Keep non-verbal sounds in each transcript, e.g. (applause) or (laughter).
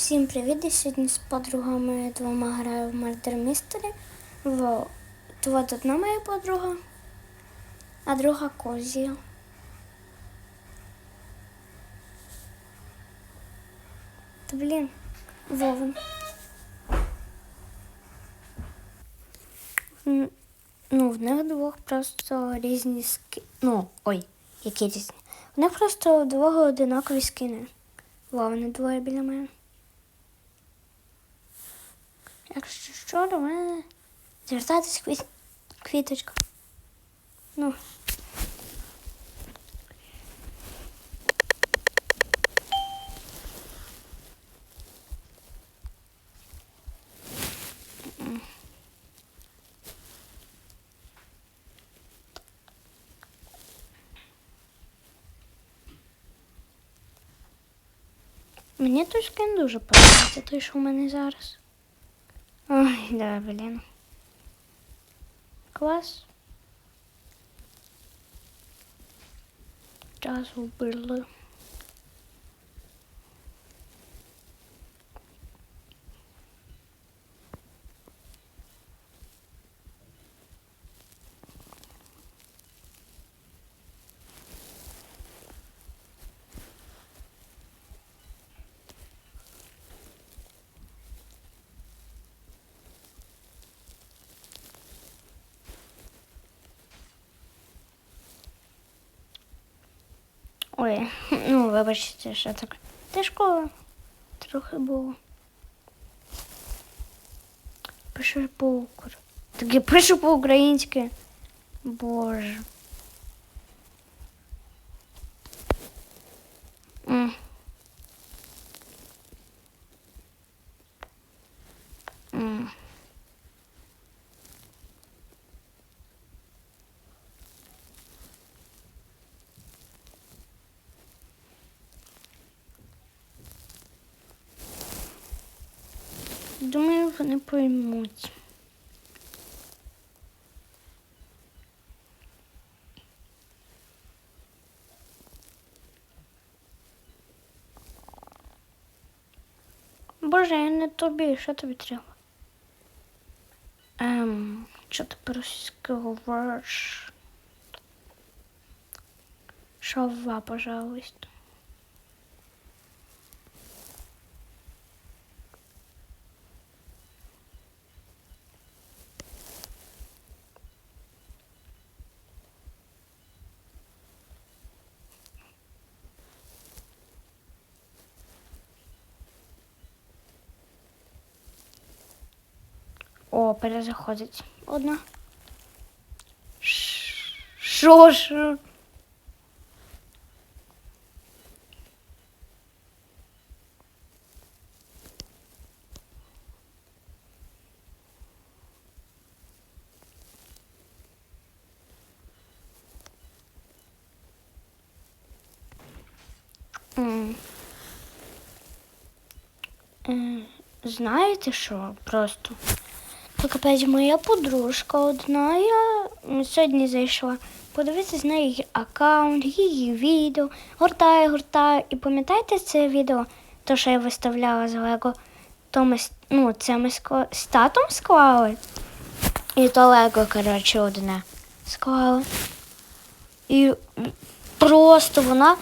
Всім привіт! Я сьогодні з подругами двома граю в Murder Mystery. В... То от одна моя подруга, а друга Козія. Та блін, Вовен. Ну, в них двох просто різні ски... Ну, ой, які різні. В них просто двох одинакові скини. Вовни двоє біля мене. Якщо що, до мене звертатись квіт... квіточка. Ну. Мені той скин дуже подобається, той, що в мене зараз. Ой, да, блин. Класс. Час вбили. Ой, ну вибачте, що так. Тяжко трохи було. Пишу по Українськи. Так я пишу по-українськи. Боже. Вони поймуть. Боже, я не тобі, що тобі треба? Ем, що ти по-російськи говориш? Шова, пожалуйста. О, перезаходить. Одна. Що ж? Знаєте що? Просто. Так моя подружка одна. Я сьогодні зайшла подивитися неї її аккаунт, її відео, гортаю, гортаю. І пам'ятаєте це відео, то, що я виставляла з Лего, то ми, ну, це ми скла... з татом склали. І то Лего, коротше, одне склали. І просто вона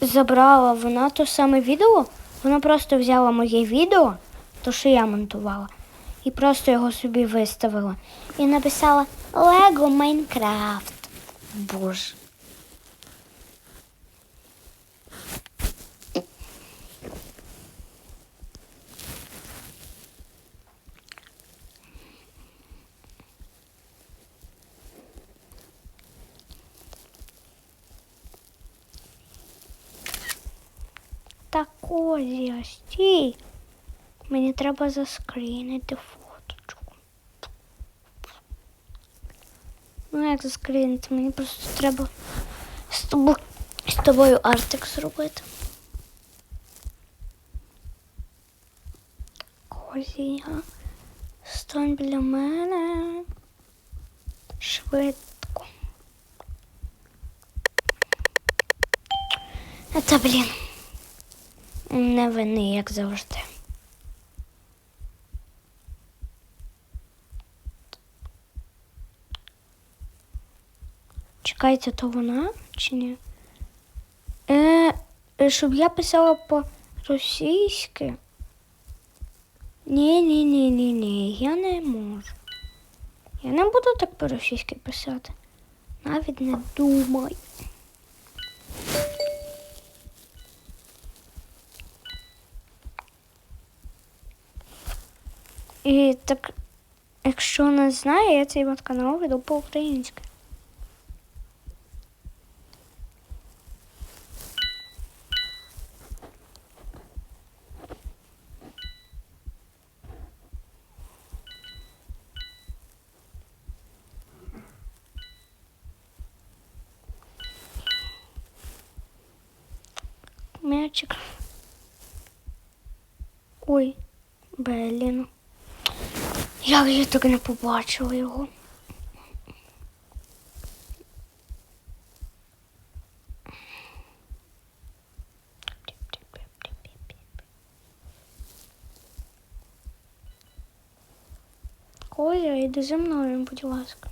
забрала вона то саме відео. Вона просто взяла моє відео, то що я монтувала, і просто його собі виставила. І написала Лего Майнкрафт. Боже. Так Козя, стій. Мені треба заскрінити фоточку. Ну, як заскрінити? Мені просто треба з тобою, з тобою артик зробити. Козія, стань біля мене. Швидко. Та блін. Не вини, як завжди. Чекайте, то вона чи ні? Е, е, щоб я писала по-російськи. Ні, ні, ні, ні, ні, я не можу. Я не буду так по-російськи писати. Навіть не думай. І так, якщо не знає, я цей канал веду по-українськи. Мячик. Ой, блін. Я так не побачила його. Коля, йди за мною, будь ласка.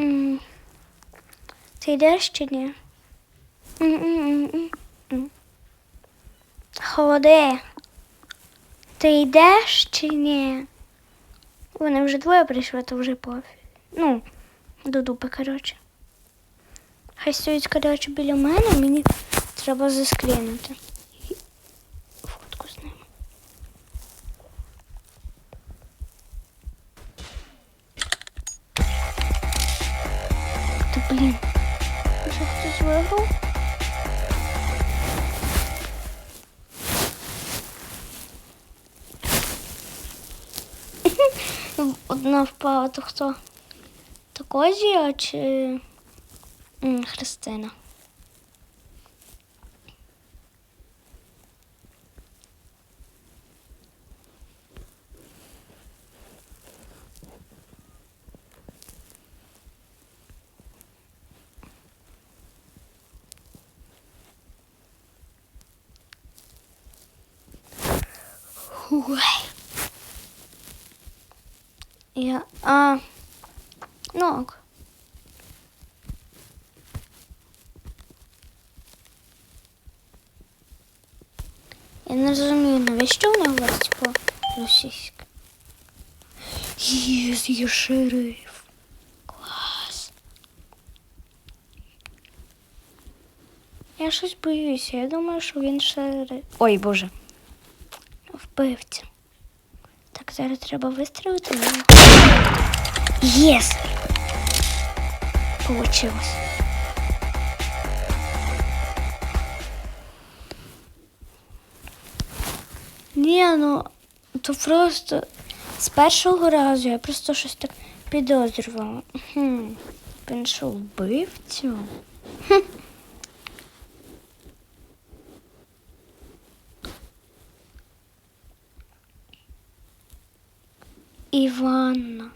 М. Ти йдеш чи ні? Ходи. Ти йдеш чи ні? Вони вже двоє прийшли, то вже пофіг. Ну, до дупи, коротше. Хай стоїть, коротше, біля мене, мені треба заскрінути. Фотку з ним. Та блін. Виграв? (laughs) Одна впала, то хто? То чи Христина? Я. А. Ну. ок. Я не розумію, навіщо вони говорять по-російськи? Єс, є шериф. Клас. Я щось боюся. Я думаю, що він шериф. Ой, Боже. Вбивця. Так, зараз треба вистрілити нього. Єс! Получилось. Ні, ну то просто з першого разу я просто щось так підозрювала. Хм, він вбивцю? Іванна.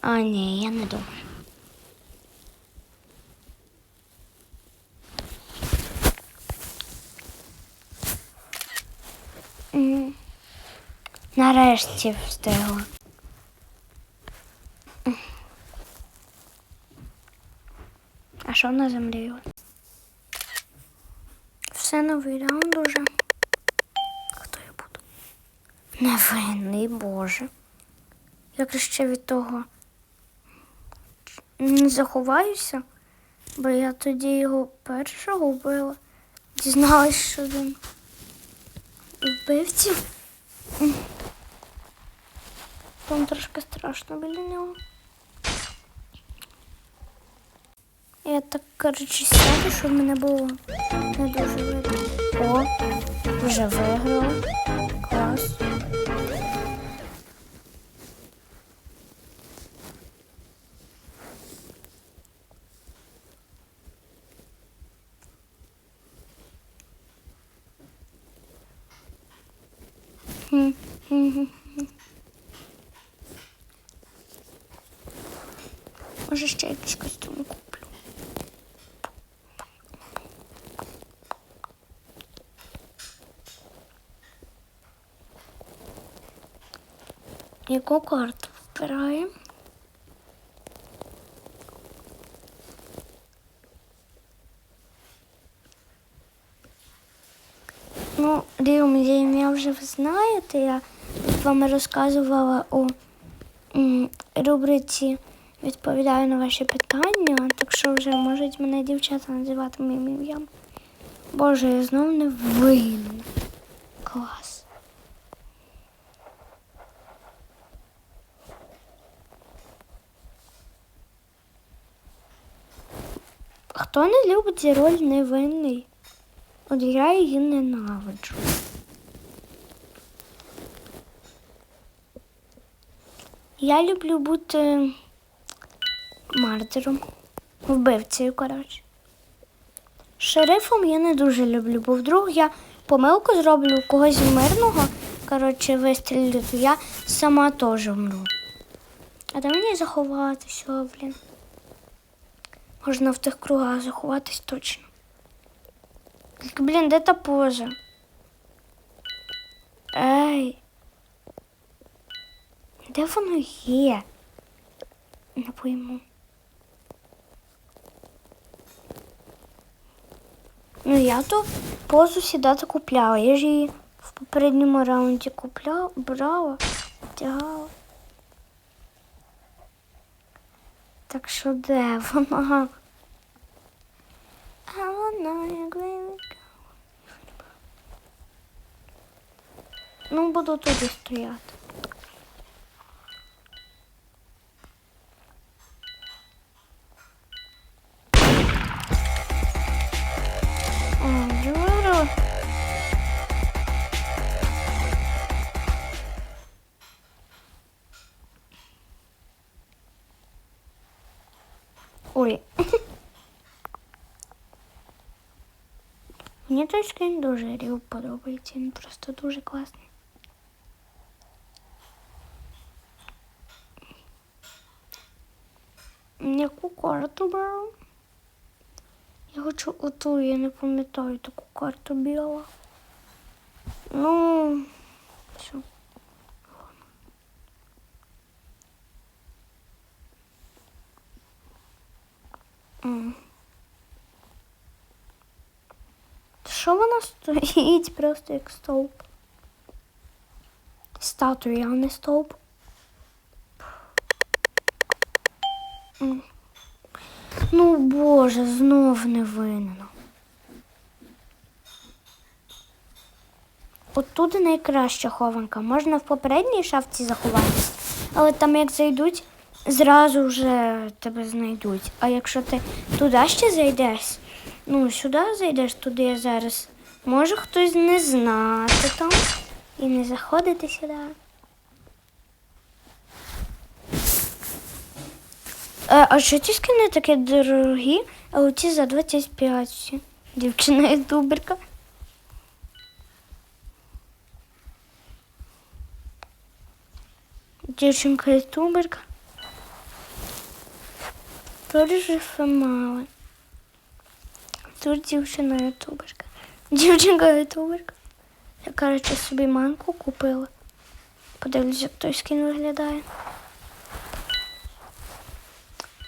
А, ні, я не думаю. Нарешті встигла. А що на землі? Все новий раунд уже. Хто я буду? Невинний Боже. Я краще від того не заховаюся, бо я тоді його першого вбила. Дізналась, що він вбивці. Там трошки страшно біля нього. Я так, коротше, сяду, щоб мене було не дуже видно. О, вже виграла. Може ще якийсь костюм куплю. Яку карту вбираємо? Ну, рівень я вже ви знаєте, я вам розказувала у рубриці Відповідаю на ваші питання, так що вже можуть мене дівчата називати моїм ім'ям. Боже, я знову не винна. Клас. Хто не любить роль невинний? От я її ненавиджу. Я люблю бути мартером, вбивцею, коротше. Шерифом я не дуже люблю, бо вдруг я помилку зроблю когось мирного, коротше, вистрілю, то я сама теж вмру. А де мені заховатися, блін? Можна в тих кругах заховатись точно. Тільки, блін, де та поза? Ей. Де воно є? Не пойму. Ну, я то позу сідати купляла. Я ж її в попередньому раунді купляла, брала, тягала. Так що де вона? А вона як. Ну, буду туди стояти. Мені той скін дуже рів подобається, він просто дуже класний. Яку карту беру? Я хочу оту, я не пам'ятаю таку карту біла. Ну, все. М. Що вона стоїть (laughs) просто як стовп? Статуя, а не стовп. Ну, Боже, знов не винно. Отут найкраща хованка. Можна в попередній шафці заховатися, але там як зайдуть, зразу вже тебе знайдуть. А якщо ти туди ще зайдеш, ну сюди зайдеш, туди я зараз, може хтось не знати там і не заходити сюди. Е, а що ці скини такі дорогі, а оці за 25 всі? Дівчина ютуберка. Дівчинка ютуберка. Тут же фемали. Тут дівчина ютуберка. Дівчинка ютуберка. Я, коротше, собі манку купила. Подивлюсь, як той скін виглядає.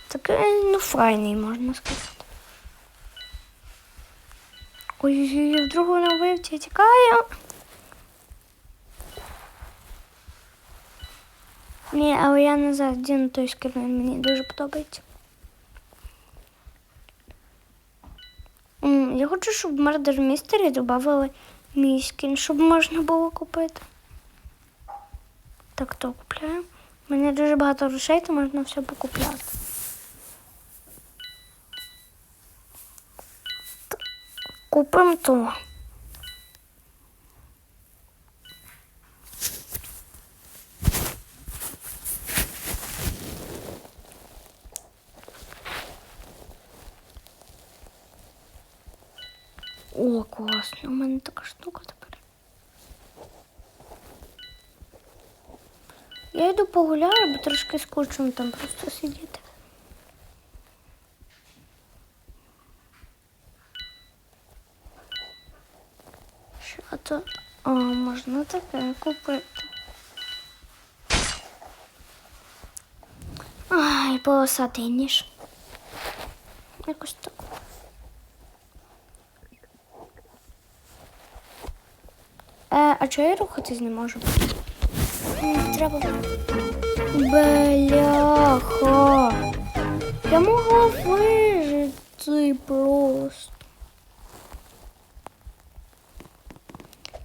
Такий, ну, файний, можна сказати. Ой-ой-ой, вдруг вона вбивці тікає. Ні, але я не завжди на той скін, мені дуже подобається. Я хочу, щоб в Murder Mystery додали мій скін, щоб можна було купити. Так, то купляю. У мене дуже багато грошей, то можна все покупляти. Купимо то. трошки скучно там просто сидіти. Що то О, можна таке купити? Ай, полосатий ніж. Якось так. Е, а чого я рухатись не можу? Треба. Бляха. Я могла вижити просто.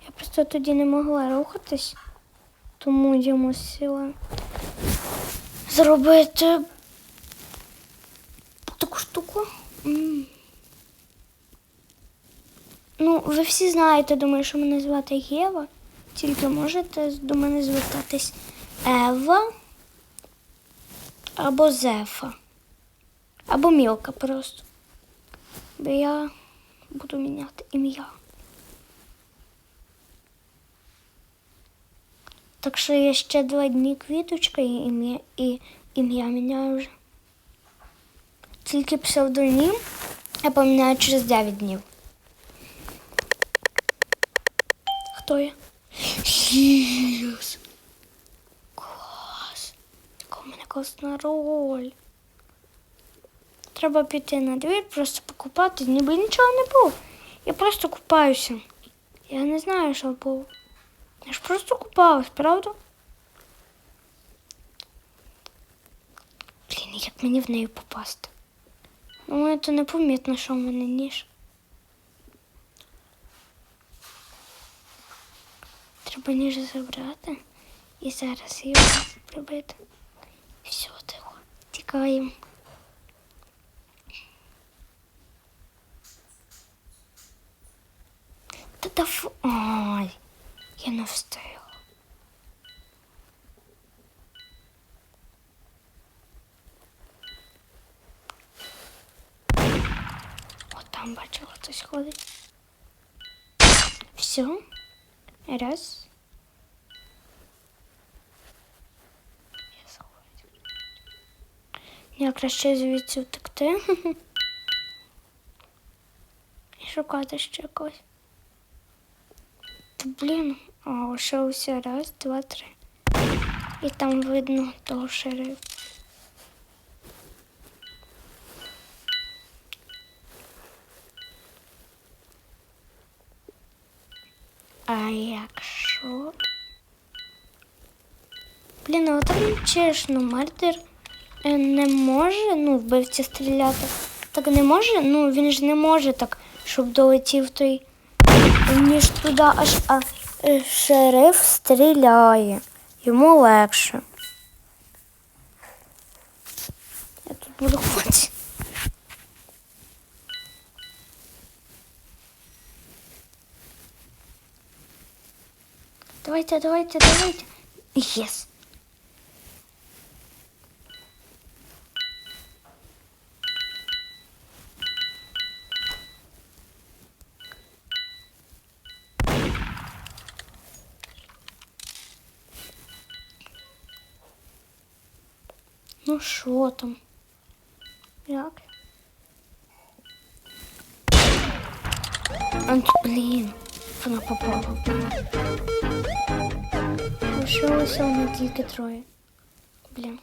Я просто тоді не могла рухатись, тому я мусила зробити таку штуку. Ну, ви всі знаєте, думаю, що мене звати Єва. Тільки можете до мене звертатись Ева або Зефа. Або Мілка просто. Бо я буду міняти ім'я. Так що я ще два дні квіточка і ім'я і ім'я міняю вже. Тільки псевдонім я поміняю через 9 днів. Хто я? Єс! Клас! У роль. Треба піти на двір, просто покупати, ніби нічого не було. Я просто купаюся. Я не знаю, що було. Я ж просто купалась, правда? Блін, як мені в неї попасти? Ну, це непомітно, що в мене ніж. Треба ніж забрати і зараз його прибити. Все, тихо. Тікаємо. Да фу. Ай, я не встигла. От там бачила, хтось ходить. Все. Раз. Я краще звідси втекти. (laughs) І шукати ще когось. Та блін, а лишилося раз, два, три. І там видно того шерифа. А якщо. Блін, а так чесно, Мардер е, не може, ну, вбивця стріляти. Так не може, ну він ж не може так, щоб долетів той ніж туди, аж а е, шериф стріляє. Йому легше. Я тут буду ходити. Давайте, давайте, давайте. Єс. Ну що там? Як? А, блін, вона попала. Лишилося вони тільки троє. Блін.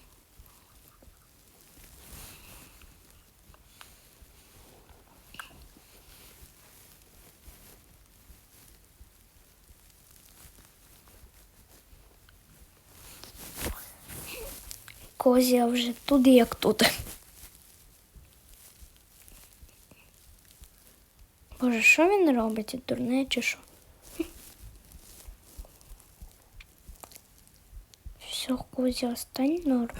Козя вже туди, як тут. Боже, що він робить? Дурне чи що? Все, Кузя, остань норм.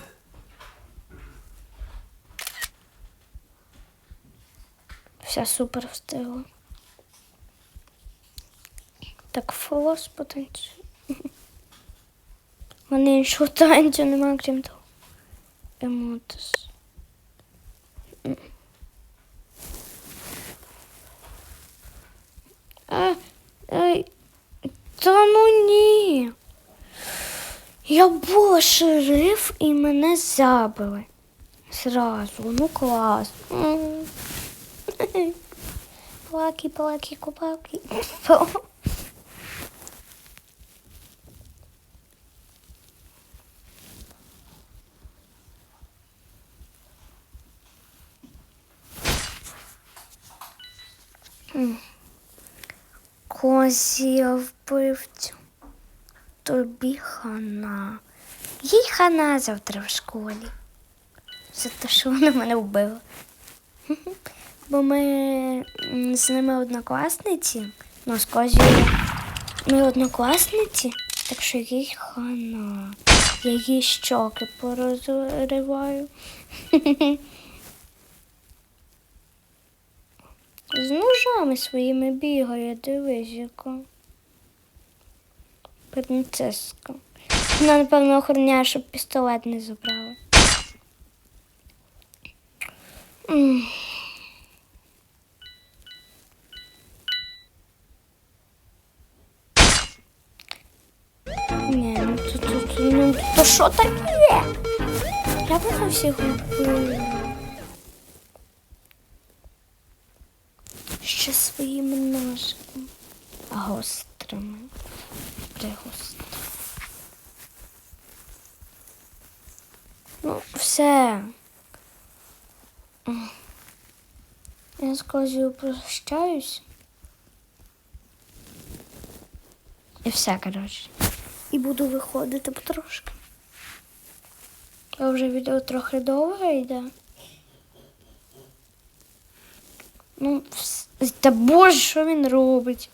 Вся супер встигла. Так, флос потанцює. (laughs) У мене іншого танцю немає, крім того. Емотис. А, ай, та ну ні. Я була шериф і мене забили. Зразу, ну клас. М. Плакі, плакі, купаки. Козі вбивцю. Тобі хана. Їй хана завтра в школі. За те, що вона мене вбила. (laughs) Бо ми з ними однокласниці. Ну, з Козією ми однокласниці, так що їй хана. Я їй щоки порозриваю. (laughs) З ножами своїми бігає, дивись, яка. Принцеска. Вона, напевно, охороняє, щоб пістолет не забрали. Ні, ну то, то, ну, то що таке? Я вона всіх вбила. Ще своїми ножками. Гострими. Гостро? Ну, все. Я з Козію прощаюсь. І все, коротше. І буду виходити потрошки. Я вже відео трохи довго йде. Ну, та боже, що він робить?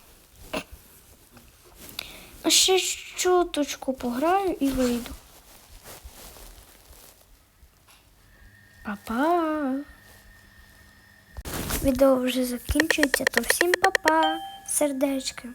Ще чуточку пограю і вийду. Па-па. Відео вже закінчується, то всім па-па, сердечки.